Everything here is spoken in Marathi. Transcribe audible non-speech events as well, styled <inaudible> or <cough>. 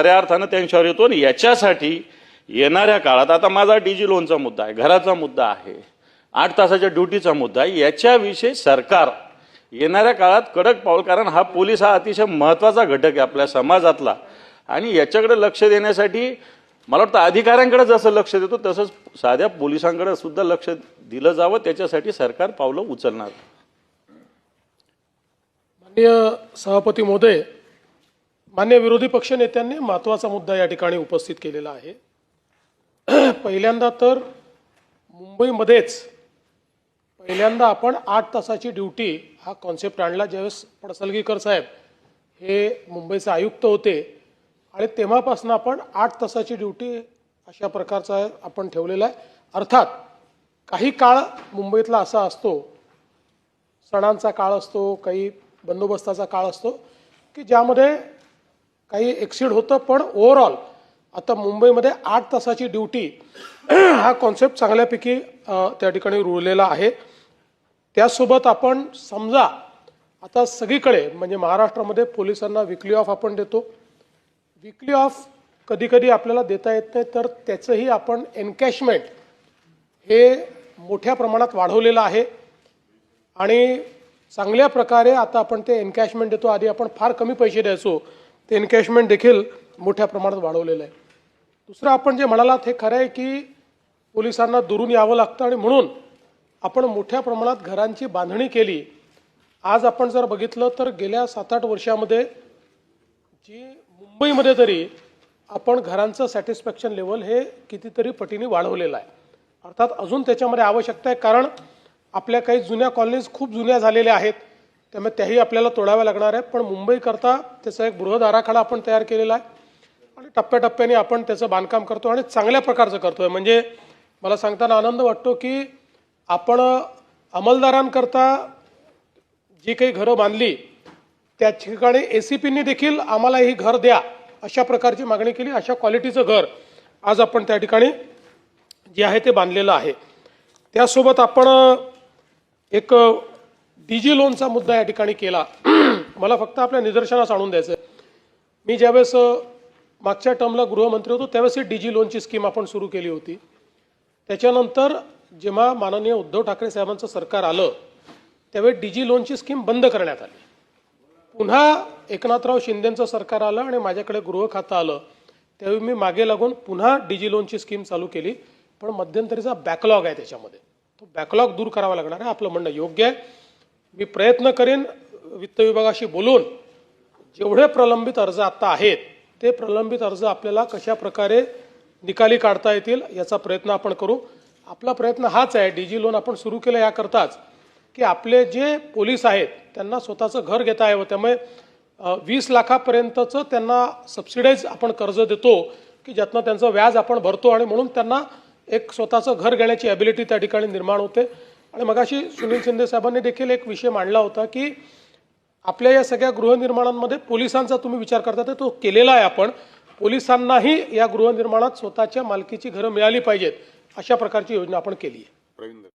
खऱ्या अर्थानं त्यांच्यावर येतो आणि याच्यासाठी येणाऱ्या काळात आता माझा डीजी लोनचा मुद्दा आहे घराचा मुद्दा आहे आठ तासाच्या ड्युटीचा मुद्दा आहे याच्याविषयी सरकार येणाऱ्या काळात कडक पाऊल कारण हा पोलीस हा अतिशय महत्त्वाचा घटक आहे आपल्या समाजातला. आणि याच्याकडे लक्ष देण्यासाठी मला वाटतं अधिकाऱ्यांकडे जसं लक्ष देतो तसंच साध्या पोलिसांकडे सुद्धा लक्ष दिलं जावं त्याच्यासाठी सरकार पावलं उचलणार. माननीय सभापती महोदय मान्य विरोधी पक्षनेत्यांनी महत्त्वाचा मुद्दा या ठिकाणी उपस्थित केलेला आहे. <clears throat> पहिल्यांदा तर मुंबईमध्येच पहिल्यांदा आपण आठ तासाची ड्युटी हा कॉन्सेप्ट आणला. ज्यावेळेस पडसलगीकर साहेब हे मुंबईचे आयुक्त होते आणि तेव्हापासून आपण आठ तासाची ड्युटी अशा प्रकारचा आपण ठेवलेला आहे. अर्थात काही काळ मुंबईतला असा असतो सणांचा काळ असतो काही बंदोबस्ताचा काळ असतो की ज्यामध्ये काही एक्सिड होतं पण ओव्हरऑल आता मुंबईमध्ये आठ तासाची ड्युटी हा कॉन्सेप्ट चांगल्यापैकी त्या ठिकाणी रुळलेला आहे. त्यासोबत आपण समजा आता सगळीकडे म्हणजे महाराष्ट्रामध्ये पोलिसांना विकली ऑफ आपण देतो. विकली ऑफ कधी कधी आपल्याला देता येत नाही तर त्याचंही आपण एनकॅशमेंट हे मोठ्या प्रमाणात वाढवलेलं आहे. आणि चांगल्या प्रकारे आता आपण ते एनकॅशमेंट देतो. आधी आपण फार कमी पैसे द्यायचो. ते एन्कॅशमेंट देखील मोठ्या प्रमाणात वाढवलेलं आहे. दुसरं आपण जे म्हणालात हे खरं आहे की पोलिसांना दुरून यावं लागतं आणि म्हणून आपण मोठ्या प्रमाणात घरांची बांधणी केली. आज आपण जर बघितलं तर गेल्या सात आठ वर्षामध्ये जी मुंबईमध्ये तरी आपण घरांचं सॅटिस्फॅक्शन लेवल हे कितीतरी पटीने वाढवलेलं आहे. अर्थात अजून त्याच्यामध्ये आवश्यकता आहे कारण आपल्या काही जुन्या कॉलनीज खूप जुन्या झालेल्या आहेत. त्यामुळे त्याही आपल्याला तोडाव्या लागणार आहे पण मुंबईकरता त्याचा एक बृहद आराखडा आपण तयार केलेला आहे. आणि टप्प्याटप्प्याने आपण त्याचं बांधकाम करतो आणि चांगल्या प्रकारचं करतोय. म्हणजे मला सांगताना आनंद वाटतो की आपण अंमलदारांकरता जी काही घरं बांधली त्या ठिकाणी ए सी पींनी देखील आम्हाला ही घर द्या अशा प्रकारची मागणी केली. अशा क्वालिटीचं घर आज आपण त्या ठिकाणी जे आहे ते बांधलेलं आहे. त्यासोबत आपण एक डीजी लोनचा मुद्दा या ठिकाणी केला. <clears throat> मला फक्त आपल्या निदर्शनास आणून द्यायचं आहे. मी ज्यावेळेस मागच्या टर्मला गृहमंत्री होतो त्यावेळेस ही डीजी लोनची स्कीम आपण सुरू केली होती. त्याच्यानंतर जेव्हा माननीय उद्धव ठाकरे साहेबांचं सरकार आलं त्यावेळी डीजी लोनची स्कीम बंद करण्यात आली. पुन्हा एकनाथराव शिंदेंचं सरकार आलं आणि माझ्याकडे गृह खातं आलं. त्यावेळी मी मागे लागून पुन्हा डीजी लोनची स्कीम चालू केली. पण मध्यंतरीचा बॅकलॉग आहे त्याच्यामध्ये. तो बॅकलॉग दूर करावा लागणार आहे आपलं म्हणणं योग्य आहे. मी प्रयत्न करेन वित्त विभागाशी बोलून जेवढे प्रलंबित अर्ज आता आहेत ते प्रलंबित अर्ज आपल्याला कशा प्रकारे निकाली काढता येतील याचा प्रयत्न आपण करू. आपला प्रयत्न हाच आहे डीजी लोन आपण सुरू केलं याकरताच की आपले जे पोलीस आहेत त्यांना स्वतःचं घर घेता यावं. त्यामुळे वीस लाखापर्यंतचं त्यांना सबसिडाईज आपण कर्ज देतो की ज्यातनं त्यांचं व्याज आपण भरतो आणि म्हणून त्यांना एक स्वतःचं घर घेण्याची ॲबिलिटी त्या ठिकाणी निर्माण होते. आणि मगाशी सुनील शिंदे साहेबांनी देखील एक विषय मांडला होता की आपल्या या सगळ्या गृहनिर्माणांमध्ये पोलिसांचा तुम्ही विचार करता तर तो केलेला आहे आपण. पोलिसांनाही या गृहनिर्माणात स्वतःच्या मालकीची घरं मिळाली पाहिजेत अशा प्रकारची योजना आपण केली आहे.